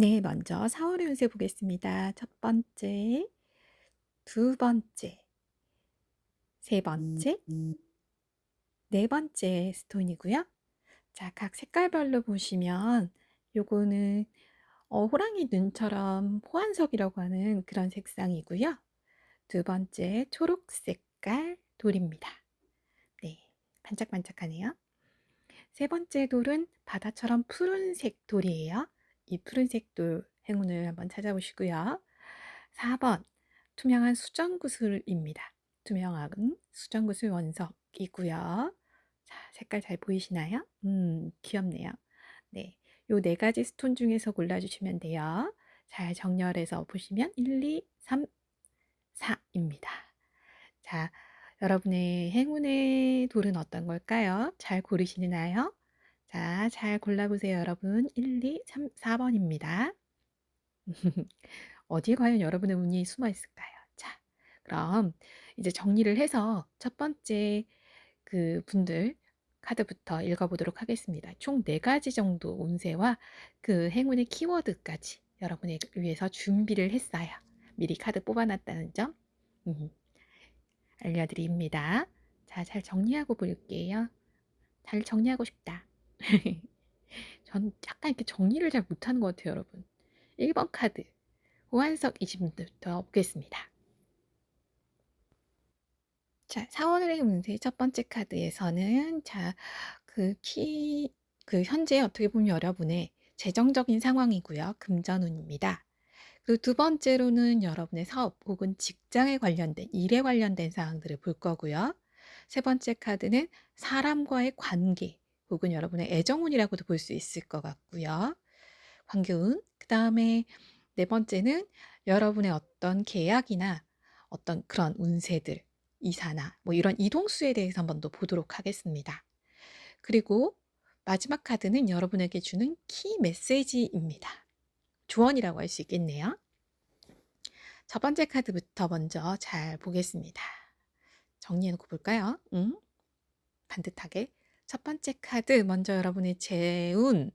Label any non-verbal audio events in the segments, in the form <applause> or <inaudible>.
네, 먼저 4 월의 운세 보겠습니다. 첫 번째, 두 번째, 세 번째, 네 번째 스톤이고요. 자, 각 색깔별로 보시면 요거는 어, 호랑이 눈처럼 호환석이라고 하는 그런 색상이고요. 두 번째, 초록 색깔 돌입니다. 네, 반짝반짝하네요. 세 번째 돌은 바다처럼 푸른색 돌이에요. 이 푸른색 돌 행운을 한번 찾아보시고요. 4번 투명한 수정구슬입니다. 투명한 수정구슬 원석이고요. 자, 색깔 잘 보이시나요? 음, 귀엽네요. 네, 요 네 가지 스톤 중에서 골라주시면 돼요. 잘 정렬해서 보시면 1, 2, 3, 4입니다. 자, 여러분의 행운의 돌은 어떤 걸까요? 잘 고르시나요? 자, 잘 골라보세요, 여러분. 1, 2, 3, 4번입니다. 어디에 과연 여러분의 운이 숨어 있을까요? 자, 그럼 이제 정리를 해서 첫 번째 그 분들 카드부터 읽어보도록 하겠습니다. 총 네 가지 정도 운세와 그 행운의 키워드까지 여러분을 위해서 준비를 했어요. 미리 카드 뽑아놨다는 점 음, 알려드립니다. 자, 잘 정리하고 볼게요. 잘 정리하고 싶다. <laughs> 전 약간 이렇게 정리를 잘 못하는 것 같아요, 여러분. 1번 카드 호환석 이신분부터 보겠습니다. 자, 4월의 운세 첫 번째 카드에서는 자, 그 키, 그 현재 어떻게 보면 여러분의 재정적인 상황이고요. 금전운입니다. 그리고 두 번째로는 여러분의 사업 혹은 직장에 관련된 일에 관련된 사항들을 볼 거고요. 세 번째 카드는 사람과의 관계 혹은 여러분의 애정운이라고도 볼 수 있을 것 같고요. 관계운. 그 다음에 네 번째는 여러분의 어떤 계약이나 어떤 그런 운세들, 이사나 뭐 이런 이동수에 대해서 한번 더 보도록 하겠습니다. 그리고 마지막 카드는 여러분에게 주는 키 메시지입니다. 조언이라고 할 수 있겠네요. 첫 번째 카드부터 먼저 잘 보겠습니다. 정리해놓고 볼까요? 응? 반듯하게. 첫 번째 카드 먼저 여러분의 재운.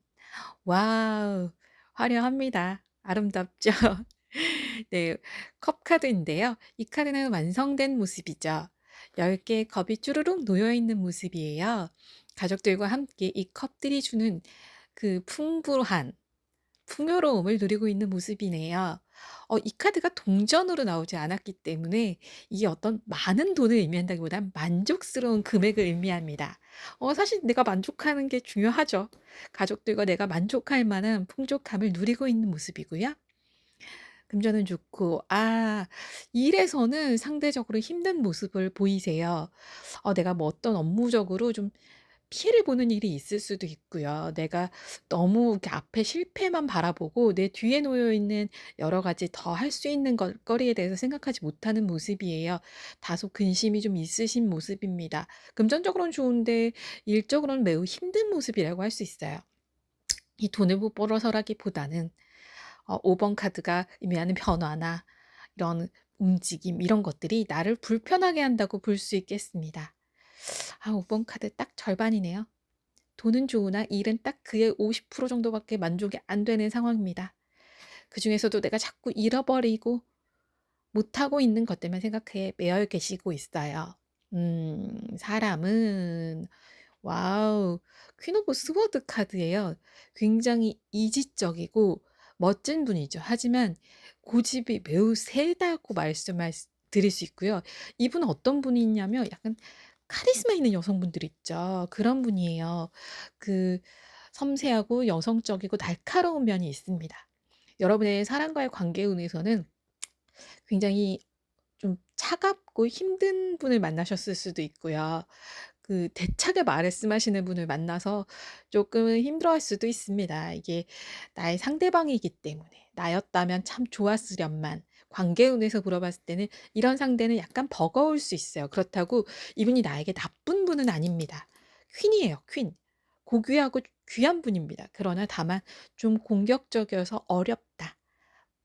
와우, 화려합니다. 아름답죠? <laughs> 네, 컵 카드인데요. 이 카드는 완성된 모습이죠. 10개의 컵이 쭈루룩 놓여 있는 모습이에요. 가족들과 함께 이 컵들이 주는 그 풍부한 풍요로움을 누리고 있는 모습이네요. 어, 이 카드가 동전으로 나오지 않았기 때문에 이게 어떤 많은 돈을 의미한다기보단 만족스러운 금액을 의미합니다. 어, 사실 내가 만족하는 게 중요하죠. 가족들과 내가 만족할 만한 풍족함을 누리고 있는 모습이고요. 금전은 좋고, 아, 일에서는 상대적으로 힘든 모습을 보이세요. 어, 내가 뭐 어떤 업무적으로 좀 피해를 보는 일이 있을 수도 있고요. 내가 너무 이렇게 앞에 실패만 바라보고 내 뒤에 놓여 있는 여러 가지 더 할 수 있는 것 거리에 대해서 생각하지 못하는 모습이에요. 다소 근심이 좀 있으신 모습입니다. 금전적으로는 좋은데 일적으로는 매우 힘든 모습이라고 할 수 있어요. 이 돈을 못 벌어서라기보다는 어, 5번 카드가 의미하는 변화나 이런 움직임 이런 것들이 나를 불편하게 한다고 볼 수 있겠습니다. 아, 5번 카드 딱 절반이네요. 돈은 좋으나 일은 딱 그의 50% 정도밖에 만족이 안 되는 상황입니다. 그 중에서도 내가 자꾸 잃어버리고 못하고 있는 것들만 생각해 매여 계시고 있어요. 음, 사람은, 와우, 퀸 오브 스워드 카드예요. 굉장히 이지적이고 멋진 분이죠. 하지만 고집이 매우 세다고 말씀을 드릴 수 있고요. 이분은 어떤 분이냐면 약간 카리스마 있는 여성분들 있죠. 그런 분이에요. 그 섬세하고 여성적이고 날카로운 면이 있습니다. 여러분의 사람과의 관계 운에서는 굉장히 좀 차갑고 힘든 분을 만나셨을 수도 있고요. 그 대차게 말씀하시는 분을 만나서 조금 힘들어할 수도 있습니다. 이게 나의 상대방이기 때문에 나였다면 참 좋았으련만 관계운에서 물어봤을 때는 이런 상대는 약간 버거울 수 있어요. 그렇다고 이분이 나에게 나쁜 분은 아닙니다. 퀸이에요, 퀸. 고귀하고 귀한 분입니다. 그러나 다만 좀 공격적이어서 어렵다,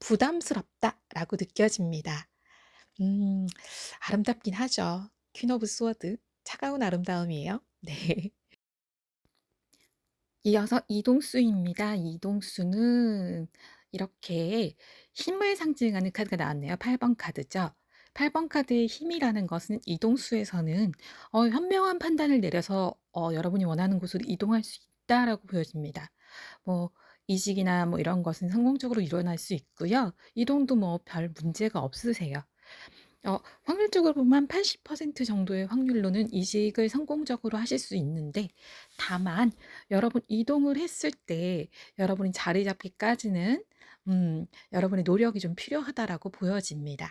부담스럽다 라고 느껴집니다. 음, 아름답긴 하죠. 퀸 오브 스워드. 차가운 아름다움이에요. <laughs> 네. 이어서 이동수입니다. 이동수는 이렇게 힘을 상징하는 카드가 나왔네요. 8번 카드죠. 8번 카드의 힘이라는 것은 이동수에서는 어 현명한 판단을 내려서 어 여러분이 원하는 곳으로 이동할 수 있다라고 보여집니다. 뭐 이직이나 뭐 이런 것은 성공적으로 일어날 수 있고요. 이동도 뭐 별 문제가 없으세요. 어 확률적으로 보면 한80% 정도의 확률로는 이직을 성공적으로 하실 수 있는데 다만 여러분 이동을 했을 때 여러분이 자리 잡기까지는 음 여러분의 노력이 좀 필요하다라고 보여집니다.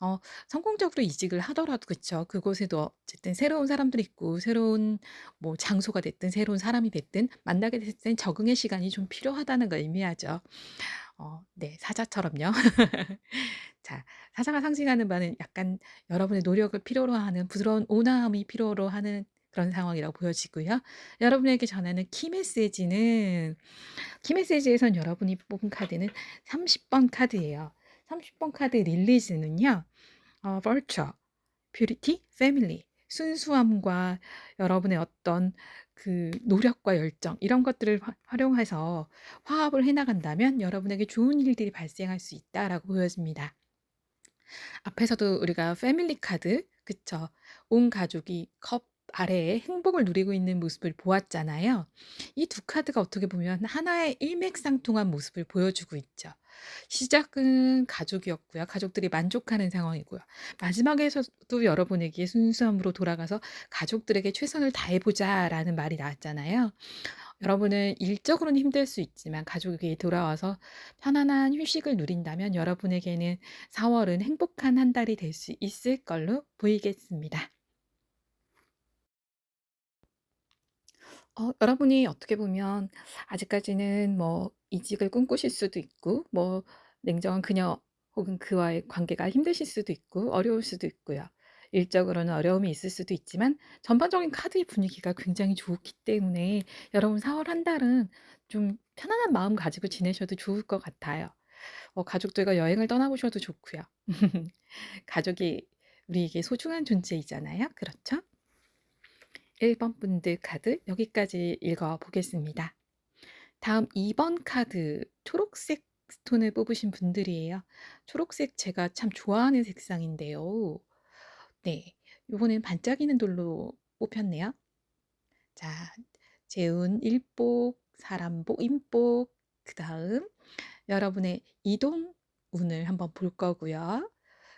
어 성공적으로 이직을 하더라도 그쵸. 그곳에도 어쨌든 새로운 사람들이 있고 새로운 뭐 장소가 됐든 새로운 사람이 됐든 만나게 됐을 땐 적응의 시간이 좀 필요하다는 걸 의미하죠. 어 네. 사자처럼요. <laughs> 자 사자가 상징하는 바는 약간 여러분의 노력을 필요로 하는 부드러운 온화함이 필요로 하는 그런 상황이라고 보여지고요. 여러분에게 전하는 키 메시지는 키 메시지에선 여러분이 뽑은 카드는 30번 카드예요. 30번 카드 릴리즈는요. 어 virtue, purity, family 순수함과 여러분의 어떤 그 노력과 열정 이런 것들을 화 활용해서 화합을 해 나간다면 여러분에게 좋은 일들이 발생할 수 있다라고 보여집니다. 앞에서도 우리가 패밀리 카드 그쵸. 온 가족이 컵 아래에 행복을 누리고 있는 모습을 보았잖아요. 이 두 카드가 어떻게 보면 하나의 일맥상통한 모습을 보여주고 있죠. 시작은 가족이었고요. 가족들이 만족하는 상황이고요. 마지막에서도 여러분에게 순수함으로 돌아가서 "가족들에게 최선을 다해 보자."라는 말이 나왔잖아요. 여러분은 일적으로는 힘들 수 있지만 가족에게 돌아와서 편안한 휴식을 누린다면 여러분에게는 4 월은 행복한 한 달이 될 수 있을 걸로 보이겠습니다. 어 여러분이 어떻게 보면 아직까지는 뭐 이직을 꿈꾸실 수도 있고 뭐 냉정한 그녀 혹은 그와의 관계가 힘드실 수도 있고 어려울 수도 있고요. 일적으로는 어려움이 있을 수도 있지만 전반적인 카드의 분위기가 굉장히 좋기 때문에 여러분 4월 한 달은 좀 편안한 마음 가지고 지내셔도 좋을 것 같아요. 어 가족들과 여행을 떠나보셔도 좋고요. <laughs> 가족이 우리에게 소중한 존재이잖아요. 그렇죠? 1번 분들 카드 여기까지 읽어 보겠습니다. 다음 2번 카드 초록색 스톤을 뽑으신 분들이에요. 초록색 제가 참 좋아하는 색상인데요. 네. 요거는 반짝이는 돌로 뽑혔네요. 자, 재운, 일복, 사람복, 인복, 그 다음 여러분의 이동 운을 한번 볼 거고요.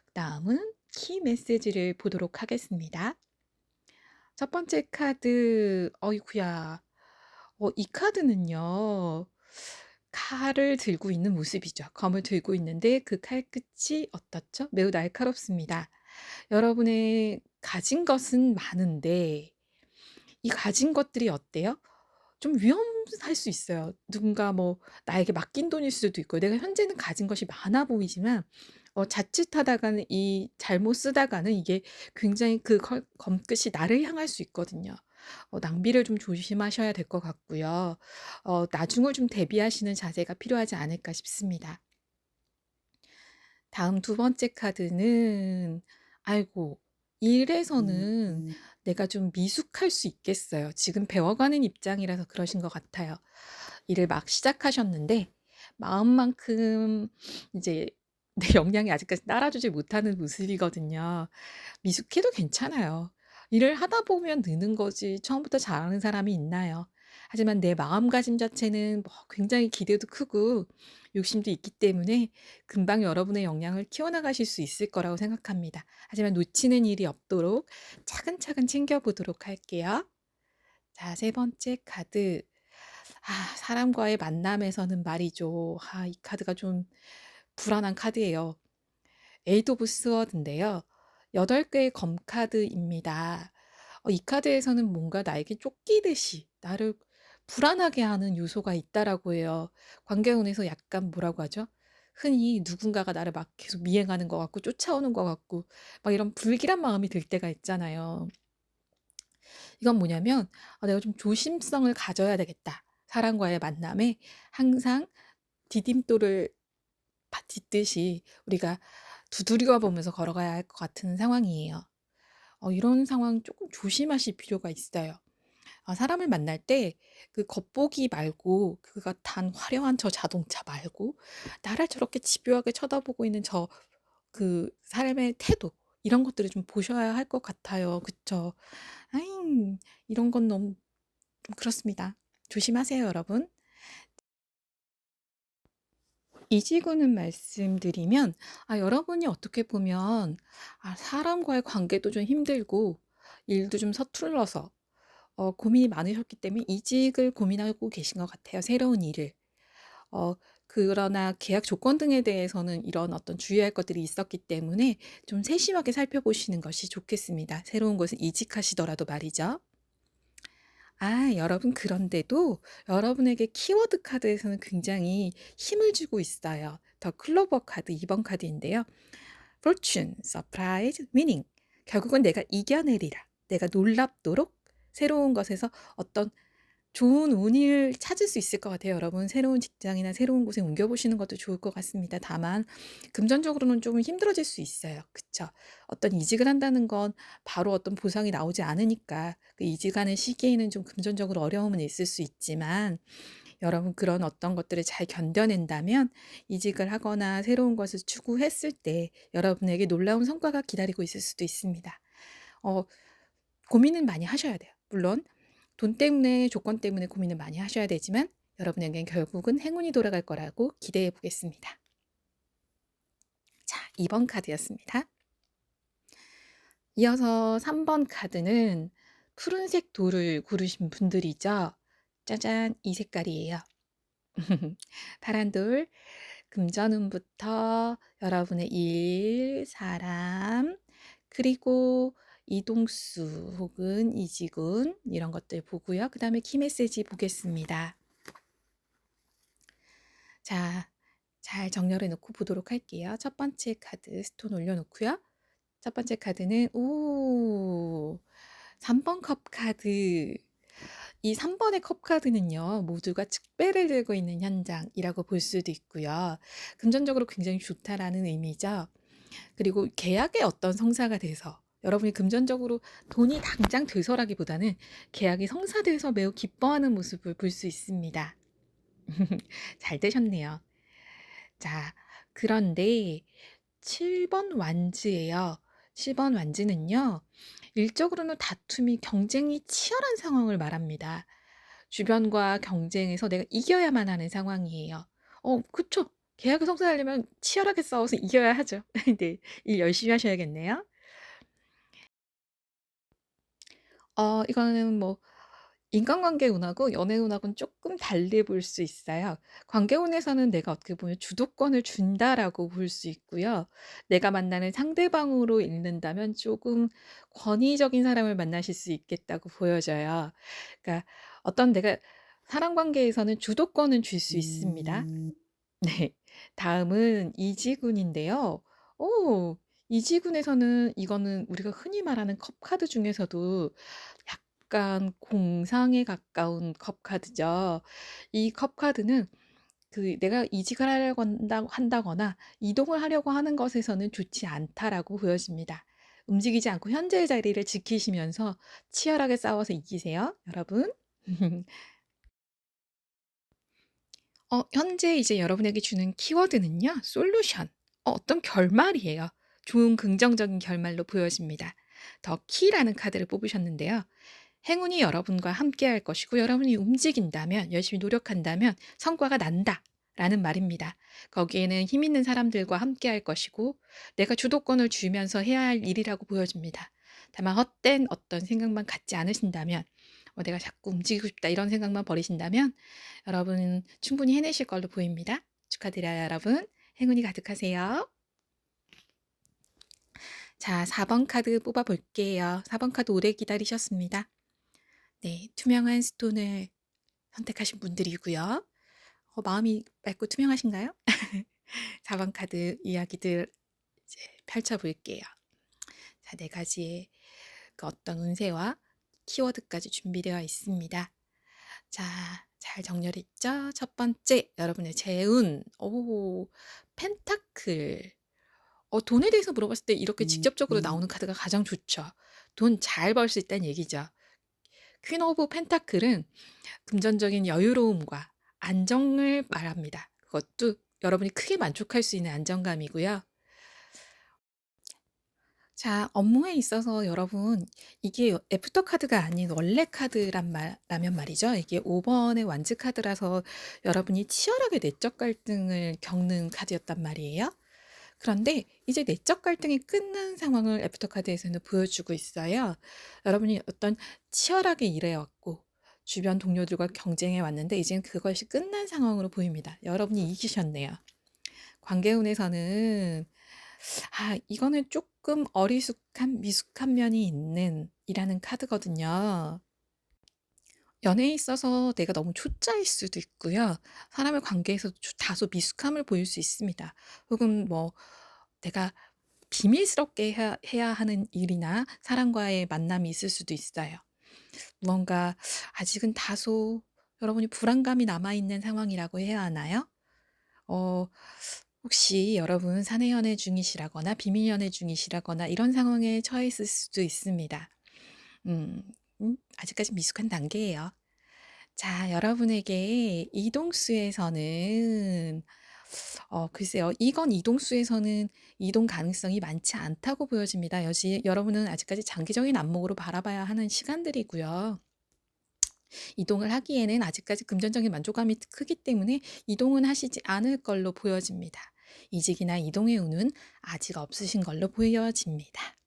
그 다음은 키 메시지를 보도록 하겠습니다. 첫 번째 카드 어이구야. 어 이 카드는요. 칼을 들고 있는 모습이죠. 검을 들고 있는데 그 칼끝이 어떻죠? 매우 날카롭습니다. 여러분의 가진 것은 많은데 이 가진 것들이 어때요? 좀 위험할 수 있어요. 누군가 뭐 나에게 맡긴 돈일 수도 있고 내가 현재는 가진 것이 많아 보이지만 어 자칫하다가는 이 잘못 쓰다가는 이게 굉장히 그컬 검끝이 나를 향할 수 있거든요. 어 낭비를 좀 조심하셔야 될 것 같고요. 어 나중을 좀 대비하시는 자세가 필요하지 않을까 싶습니다. 다음 두 번째 카드는 아이고 일에서는 음. 내가 좀 미숙할 수 있겠어요. 지금 배워가는 입장이라서 그러신 것 같아요. 일을 막 시작하셨는데 마음만큼 이제 내 역량이 <laughs> 아직까지 따라주지 못하는 모습이거든요. 미숙해도 괜찮아요. 일을 하다 보면 느는 거지 처음부터 잘하는 사람이 있나요? 하지만 내 마음가짐 자체는 뭐 굉장히 기대도 크고 욕심도 있기 때문에 금방 여러분의 역량을 키워나가실 수 있을 거라고 생각합니다. 하지만 놓치는 일이 없도록 차근차근 챙겨보도록 할게요. 자, 세 번째 카드. 아, 사람과의 만남에서는 말이죠. 아, 이 카드가 좀 불안한 카드예요. 에이트 오브 스워드인데요. 8 개의 검 카드입니다. 어이 카드에서는 뭔가 나에게 쫓기듯이 나를 불안하게 하는 요소가 있다라고 해요. 관계운에서 약간 뭐라고 하죠? 흔히 누군가가 나를 막 계속 미행하는 것 같고 쫓아오는 것 같고 막 이런 불길한 마음이 들 때가 있잖아요. 이건 뭐냐면 '아 내가 좀 조심성을 가져야 되겠다.' 사람과의 만남에 항상 디딤돌을 바 딛듯이 우리가 두드려 보면서 걸어가야 할 것 같은 상황이에요. 어 이런 상황 쪼끔 조심하실 필요가 있어요. 어 사람을 만날 때 그 겉보기 말고 그가 탄 화려한 저 자동차 말고 나를 저렇게 집요하게 쳐다보고 있는 저 그 사람의 태도 이런 것들을 좀 보셔야 할 것 같아요. 그쵸? 아잉 이런 건 너무 좀 그렇습니다. 조심하세요, 여러분. 이지구는 말씀드리면 아 여러분이 어떻게 보면 아 사람과의 관계도 좀 힘들고 일도 좀 서툴러서 어 고민이 많으셨기 때문에 이직을 고민하고 계신 것 같아요, 새로운 일을. 어 그러나 계약 조건 등에 대해서는 이런 어떤 주의할 것들이 있었기 때문에 좀 세심하게 살펴보시는 것이 좋겠습니다. 새로운 곳에 이직하시더라도 말이죠. 아 여러분 그런데도 여러분에게 키워드 카드에서는 굉장히 힘을 주고 있어요. 더 클로버 카드 2번 카드인데요. Fortune, Surprise, Winning. 결국은 내가 이겨내리라. 내가 놀랍도록 새로운 것에서 어떤 좋은 운을 찾을 수 있을 것 같아요. 여러분 새로운 직장이나 새로운 곳에 옮겨 보시는 것도 좋을 것 같습니다. 다만 금전적으로는 조금 힘들어질 수 있어요. 그쵸? 어떤 이직을 한다는 건 바로 어떤 보상이 나오지 않으니까 그 이직하는 시기에는 좀 금전적으로 어려움은 있을 수 있지만 여러분 그런 어떤 것들을 잘 견뎌낸다면 이직을 하거나 새로운 것을 추구했을 때 여러분에게 놀라운 성과가 기다리고 있을 수도 있습니다. 어 고민은 많이 하셔야 돼요. 물론 돈 때문에 조건 때문에 고민을 많이 하셔야 되지만 여러분에겐 결국은 행운이 돌아갈 거라고 기대해 보겠습니다. 자, 2번 카드였습니다. 이어서 3번 카드는 푸른색 돌을 고르신 분들이죠. 짜잔, 이 색깔이에요. <laughs> 파란 돌, 금전운부터 여러분의 일, 사람, 그리고 이동수 혹은 이직운 이런 것들 보고요. 그 다음에 키메시지 보겠습니다. 자, 잘 정렬해 놓고 보도록 할게요. 첫 번째 카드 스톤 올려놓고요. 첫 번째 카드는 오 3번 컵 카드 이 3번의 컵 카드는요, 모두가 측배를 들고 있는 현장이라고 볼 수도 있고요. 금전적으로 굉장히 좋다라는 의미죠. 그리고 계약의 어떤 성사가 돼서 여러분이 금전적으로 돈이 당장 돼서라기보다는 계약이 성사돼서 매우 기뻐하는 모습을 볼 수 있습니다. <laughs> 잘 되셨네요. 자, 그런데 7번 완즈예요. 7번 완즈는요, 일적으로는 다툼이 경쟁이 치열한 상황을 말합니다. 주변과 경쟁에서 내가 이겨야만 하는 상황이에요. 어, 그쵸. 계약을 성사하려면 치열하게 싸워서 이겨야 하죠. <laughs> 네, 일 열심히 하셔야겠네요. 어 이거는 뭐 인간관계 운하고 연애 운하고는 조금 달리 볼 수 있어요. 관계 운에서는 내가 어떻게 보면 주도권을 준다라고 볼 수 있고요. 내가 만나는 상대방으로 읽는다면 조금 권위적인 사람을 만나실 수 있겠다고 보여져요. 그러니까 어떤 내가 사람 관계에서는 주도권은 줄수 있습니다. 네. 다음은 이지군인데요. 오 이 지군에서는 이거는 우리가 흔히 말하는 컵 카드 중에서도 약간 공상에 가까운 컵 카드죠. 이 컵 카드는 그 내가 이직을 하려고 한다 한다거나 이동을 하려고 하는 것에서는 좋지 않다라고 보여집니다. 움직이지 않고 현재의 자리를 지키시면서 치열하게 싸워서 이기세요, 여러분. <laughs> 어 현재 이제 여러분에게 주는 키워드는요. 솔루션. 어 어떤 결말이에요. 좋은 긍정적인 결말로 보여집니다. 더 키라는 카드를 뽑으셨는데요. 행운이 여러분과 함께 할 것이고 여러분이 움직인다면 열심히 노력한다면 성과가 난다 라는 말입니다. 거기에는 힘 있는 사람들과 함께 할 것이고 내가 주도권을 주면서 해야 할 일이라고 보여집니다. 다만 헛된 어떤 생각만 갖지 않으신다면 어, 내가 자꾸 움직이고 싶다 이런 생각만 버리신다면 여러분은 충분히 해내실 걸로 보입니다. 축하드려요 여러분. 행운이 가득하세요. 자, 4번 카드 뽑아 볼게요. 4번 카드 오래 기다리셨습니다. 네, 투명한 스톤을 선택하신 분들이고요. 어, 마음이 맑고 투명하신가요? <laughs> 4번 카드 이야기들 이제 펼쳐 볼게요. 자, 네 가지의 그 어떤 운세와 키워드까지 준비되어 있습니다. 자, 잘 정렬했죠? 첫 번째, 여러분의 재운. 오, 펜타클. 어, 돈에 대해서 물어봤을 때 이렇게 직접적으로 나오는 카드가 가장 좋죠. 돈 잘 벌 수 있다는 얘기죠. 퀸 오브 펜타클은 금전적인 여유로움과 안정을 말합니다. 그것도 여러분이 크게 만족할 수 있는 안정감이고요. 자, 업무에 있어서 여러분 이게 애프터 카드가 아닌 원래 카드란 말 라면 말이죠. 이게 5 번의 완즈 카드라서 여러분이 치열하게 내적 갈등을 겪는 카드였단 말이에요. 그런데 이제 내적 갈등이 끝난 상황을 애프터 카드에서는 보여주고 있어요. 여러분이 어떤 치열하게 일해 왔고 주변 동료들과 경쟁해 왔는데 이제는 그것이 끝난 상황으로 보입니다. 여러분이 이기셨네요. 관계운에서는 아 이거는 쪼끔 어리숙한 미숙한 면이 있는 이라는 카드거든요. 연애에 있어서 내가 너무 초짜일 수도 있고요. 사람의 관계에서도 조 다소 미숙함을 보일 수 있습니다. 혹은 뭐 내가 비밀스럽게 해야 해야 하는 일이나 사람과의 만남이 있을 수도 있어요. 무언가 아직은 다소 여러분이 불안감이 남아 있는 상황이라고 해야 하나요? 어 혹시 여러분 사내 연애 중이시라거나 비밀 연애 중이시라거나 이런 상황에 처해 있을 수도 있습니다. 음 음 아직까진 미숙한 단계예요. 자 여러분에게 이동수에서는 어 글쎄요. 이건 이동수에서는 이동 가능성이 많지 않다고 보여집니다. 여지 여러분은 아직까지 장기적인 안목으로 바라봐야 하는 시간들이고요. 이동을 하기에는 아직까지 금전적인 만족감이 크기 때문에 이동은 하시지 않을 걸로 보여집니다. 이직이나 이동의 운은 아직 없으신 걸로 보여집니다.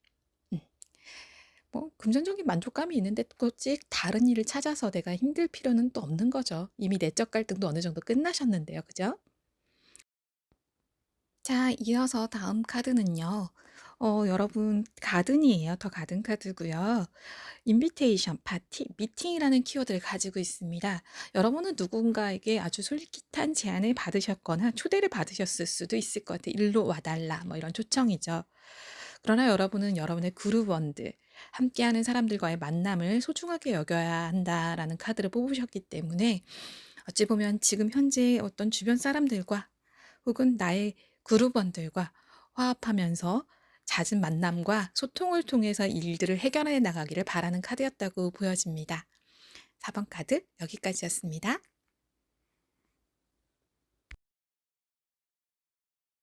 음. 뭐 금전적인 만족감이 있는데 굳이 다른 일을 찾아서 내가 힘들 필요는 또 없는 거죠. 이미 내적 갈등도 어느 정도 끝나셨는데요. 그죠? 자 이어서 다음 카드는요. 어 여러분 가든이에요. 더 가든 카드고요. 인비테이션, 파티, 미팅이라는 키워드를 가지고 있습니다. 여러분은 누군가에게 아주 솔깃한 제안을 받으셨거나 초대를 받으셨을 수도 있을 것 같아요. "일로 와 달라." 뭐 이런 초청이죠. 그러나 여러분은 여러분의 그룹원들, 함께하는 사람들과의 만남을 소중하게 여겨야 한다라는 카드를 뽑으셨기 때문에 어찌 보면 지금 현재 어떤 주변 사람들과 혹은 나의 그룹원들과 화합하면서 잦은 만남과 소통을 통해서 일들을 해결해 나가기를 바라는 카드였다고 보여집니다. 4번 카드 여기까지였습니다.